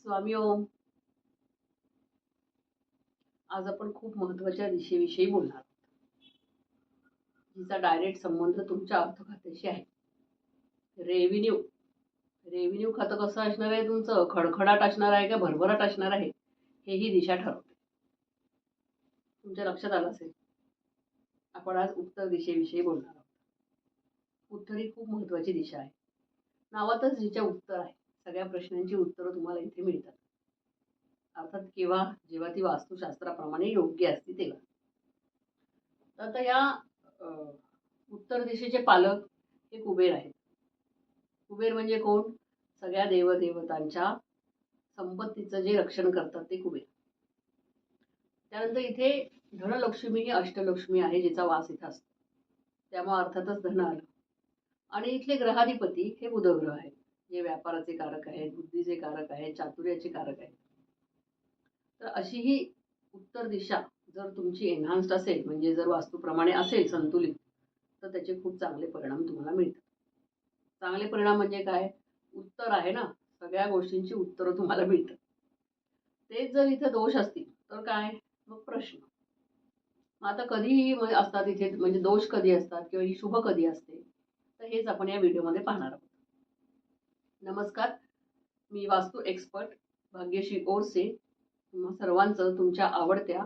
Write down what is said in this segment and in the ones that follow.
स्वामी ओम. आज आपण खूप महत्त्वाच्या दिशेविषयी बोलणार आहोत. जिचा डायरेक्ट संबंध तुमच्या अर्थ खात्याशी आहे. रेव्हेन्यू रेव्हेन्यू खातं कसं असणार आहे तुमचं? खडखडाट असणार आहे का? भरभराट असणार आहे? हेही दिशा ठरवते. तुमच्या लक्षात आलं असेल? आपण आज उत्तर दिशेविषयी बोलणार आहोत. उत्तर ही खूप महत्वाची दिशा आहे. नावातच जिच्या उत्तर आहे. सगळ्या प्रश्नांची उत्तरं तुम्हाला इथे मिळतात. अर्थात केव्हा जेव्हा ती वास्तुशास्त्राप्रमाणे योग्य असते तेव्हा. तर आता या उत्तर दिशेचे पालक हे कुबेर आहेत. कुबेर म्हणजे कोण? सगळ्या देवदेवतांच्या संपत्तीचं जे रक्षण करतात ते कुबेर. त्यानंतर इथे धनलक्ष्मी ही अष्टलक्ष्मी आहे जिचा वास इथं असतो. त्यामुळे अर्थातच धन आलं. आणि इथले ग्रहाधिपती हे बुधग्रह आहेत. जे व्यापाराचे कारक आहेत बुद्धीचे कारक आहेत चातुर्याचे कारक आहेत. तर अशी ही उत्तर दिशा जर तुमची एन्हान्स्ड असेल म्हणजे जर वास्तूप्रमाणे असेल संतुलित तर त्याचे खूप चांगले परिणाम तुम्हाला मिळतात. चांगले परिणाम म्हणजे काय? उत्तर आहे ना? सगळ्या गोष्टींची उत्तरं तुम्हाला मिळतात. तेच जर इथे दोष असतील तर काय? मग प्रश्न. मग आता कधी असतात इथे म्हणजे दोष कधी असतात किंवा ही शुभ कधी असते तर हेच आपण या व्हिडिओमध्ये पाहणार आहोत. नमस्कार. मी वास्तू एक्सपर्ट भाग्यश्री ओरसे. तुम्हा सर्वांचं तुमच्या आवडत्या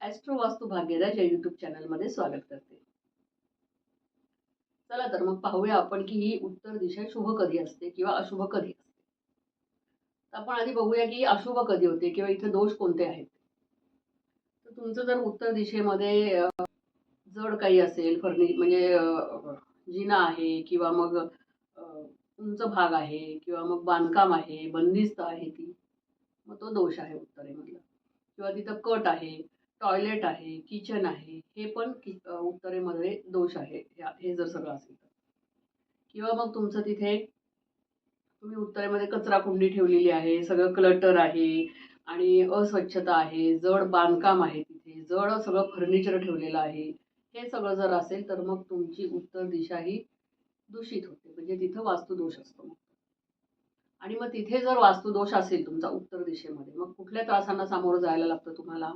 ॲस्ट्रो वास्तू भाग्यराज या यूट्यूब चॅनलमध्ये स्वागत करते. चला तर मग पाहूया आपण की ही उत्तर दिशा शुभ कधी असते किंवा अशुभ कधी असते. आपण आधी बघूया की अशुभ कधी होते किंवा इथे दोष कोणते आहेत. तर तुमचं जर उत्तर दिशेमध्ये जड काही असेल फर्नि म्हणजे जिना आहे किंवा मग उंच भाग आहे किंवा मग बांधकाम आहे बंदिस्त आहे ती मग तो दोष आहे उत्तरेमधला. किंवा तिथं कट आहे टॉयलेट आहे किचन आहे हे पण कि उत्तरेमध्ये दोष आहे हे जर सगळं असेल तर. किंवा मग तुमचं तिथे तुम्ही उत्तरेमध्ये कचरा कुंडी ठेवलेली आहे सगळं क्लटर आहे आणि अस्वच्छता आहे जड बांधकाम आहे तिथे जड सगळं फर्निचर ठेवलेलं आहे हे सगळं जर असेल तर मग तुमची उत्तर दिशा ही दूषित होते. म्हणजे तिथं वास्तुदोष असतो. मग आणि मग तिथे जर वास्तुदोष असेल तुमचा उत्तर दिशेमध्ये मग कुठल्या त्रासांना सामोरं जायला लागतं तुम्हाला?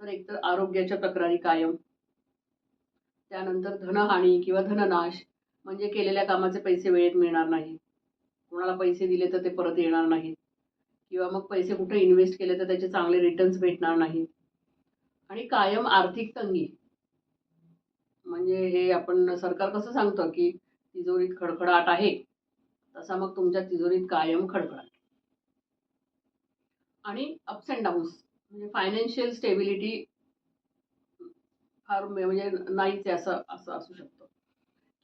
तर एकतर आरोग्याच्या तक्रारी कायम. त्यानंतर धनहानी किंवा धननाश म्हणजे केलेल्या कामाचे पैसे वेळेत मिळणार नाही. कोणाला पैसे दिले तर ते परत येणार नाहीत. किंवा मग पैसे कुठे इन्व्हेस्ट केले तर त्याचे चांगले रिटर्न्स भेटणार नाहीत. आणि कायम आर्थिक तंगी. म्हणजे हे आपण सरकार कसं सांगतं की तिजोरीत खडखडाट आहे तसा मग तुमच्या तिजोरीत कायम खडखडाट. आणि अप्स अँड डाऊन्स म्हणजे फायनान्शियल स्टेबिलिटी फार म्हणजे नाहीच आहे असं असं असू शकतं.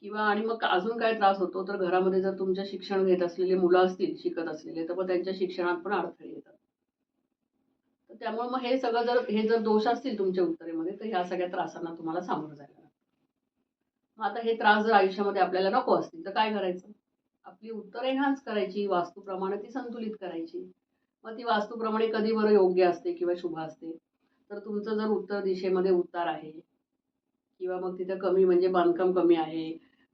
किंवा आणि मग अजून काय त्रास होतो तर घरामध्ये जर तुमच्या शिक्षण घेत असलेले मुलं असतील शिकत असलेले तर मग त्यांच्या शिक्षणात पण अडथळे येतात. तर त्यामुळे मग हे सगळं जर हे जर दोष असतील तुमच्या उत्तरेमध्ये तर ह्या सगळ्या त्रासांना तुम्हाला सामोरं जायला लागतं मग आता हे त्रास जर आयुष्यामध्ये आपल्याला नको असतील तर काय करायचं? आपली उत्तर एन्हान्स करायची वास्तूप्रमाणे ती संतुलित करायची. मग ती वास्तूप्रमाणे कधी बरं योग्य असते किंवा शुभ असते? तर तुमचं जर उत्तर दिशेमध्ये उतार आहे किंवा मग तिथं कमी म्हणजे बांधकाम कमी आहे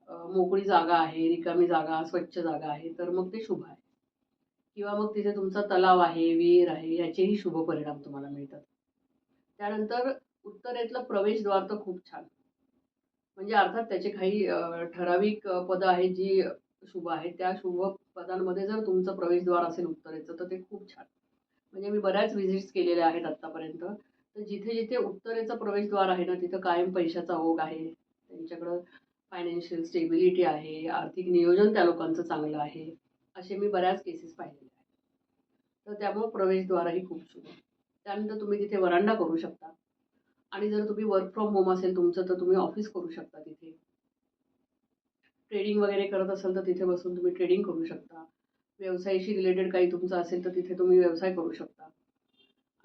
मोकळी जागा आहे रिकामी जागा स्वच्छ जागा आहे तर मग ते शुभ आहे. किंवा मग तिथे तुमचा तलाव आहे विहीर आहे याचेही शुभ परिणाम तुम्हाला मिळतात. त्यानंतर उत्तरेतलं प्रवेशद्वार तर खूप छान. म्हणजे अर्थात त्याचे काही ठराविक पदं आहेत जी शुभ आहेत. त्या शुभ पदांमध्ये जर तुमचं प्रवेशद्वार असेल उत्तरेचं तर ते खूप छान. म्हणजे मी बऱ्याच व्हिजिट्स केलेल्या आहेत आत्तापर्यंत. तर जिथे जिथे उत्तरेचं प्रवेशद्वार आहे ना तिथं कायम पैशाचा ओघ आहे. त्यांच्याकडं फायनान्शियल स्टेबिलिटी आहे आर्थिक नियोजन त्या लोकांचं चांगलं आहे असे मी बऱ्याच केसेस पाहिलेले आहेत. तर त्यामुळं प्रवेशद्वारही खूप शुभ. त्यानंतर तुम्ही तिथे वरांडा करू शकता. आणि जर तुम्ही वर्क फ्रॉम होम असेल तुमचं तर तुम्ही ऑफिस करू शकता तिथे. ट्रेडिंग वगैरे करत असाल तर तिथे बसून तुम्ही ट्रेडिंग करू शकता. व्यवसायाशी रिलेटेड काही तुमचं असेल तर तिथे तुम्ही व्यवसाय करू शकता.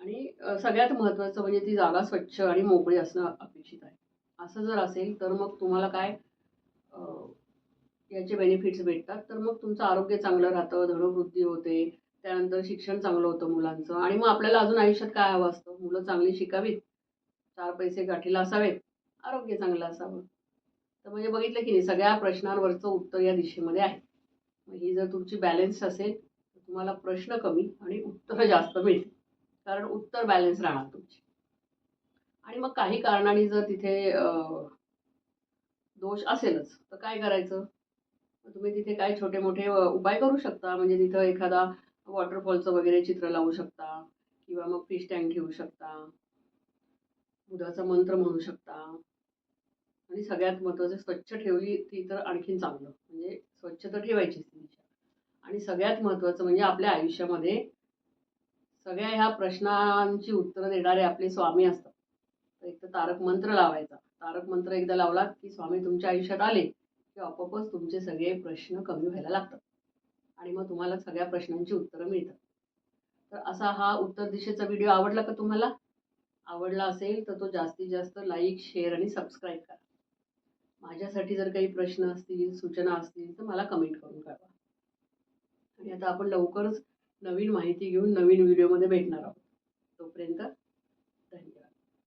आणि सगळ्यात महत्त्वाचं म्हणजे ती जागा स्वच्छ आणि मोकळी असणं अपेक्षित आहे. असं जर असेल तर मग तुम्हाला काय याचे बेनिफिट्स भेटतात. तर मग तुमचं आरोग्य चांगलं राहतं धनवृद्धी होते. त्यानंतर शिक्षण चांगलं होतं मुलांचं. आणि मग आपल्याला अजून आयुष्यात काय हवं असतं? मुलं चांगली शिकावीत? चार पैसे गाठीला असावेत. आरोग्य चांगलं असावं. तर म्हणजे बघितलं की नाही सगळ्या प्रश्नांवरचं उत्तर या दिशेमध्ये आहे. मग ही जर तुमची बॅलेन्स असेल तर तुम्हाला प्रश्न कमी आणि उत्तरं जास्त मिळतील. कारण उत्तर बॅलन्स राहणार तुमची. आणि मग काही कारणाने जर तिथे दोष असेलच तर काय करायचं? तुम्ही तिथे काय छोटे मोठे उपाय करू शकता. म्हणजे तिथं एखादा वॉटरफॉलचं वगैरे चित्र लावू शकता. किंवा मग फिश टँक ठेवू शकता. बुधाचा मंत्र म्हणू शकता. आणि सगळ्यात महत्त्वाचं स्वच्छ ठेवली ती तर आणखीन चांगलं. म्हणजे स्वच्छ तर ठेवायचीच ती दिशा. आणि सगळ्यात महत्त्वाचं म्हणजे आपल्या आयुष्यामध्ये सगळ्या ह्या प्रश्नांची उत्तरं देणारे आपले स्वामी असतात. तर एक तर तारक मंत्र लावायचा. तारक मंत्र एकदा लावला की स्वामी तुमच्या आयुष्यात आले की आपोआपच तुमचे सगळे प्रश्न कमी व्हायला लागतात. आणि मग तुम्हाला सगळ्या प्रश्नांची उत्तरं मिळतात. तर असा हा उत्तर दिशेचा व्हिडिओ आवडला का तुम्हाला? आवडला असेल तर तो जास्तीत जास्त लाईक शेअर आणि सबस्क्राईब करा. माझ्यासाठी जर काही प्रश्न असतील सूचना असतील तर मला कमेंट करून कळवा. आणि आता आपण लवकरच नवीन माहिती घेऊन नवीन व्हिडिओमध्ये भेटणार आहोत. तोपर्यंत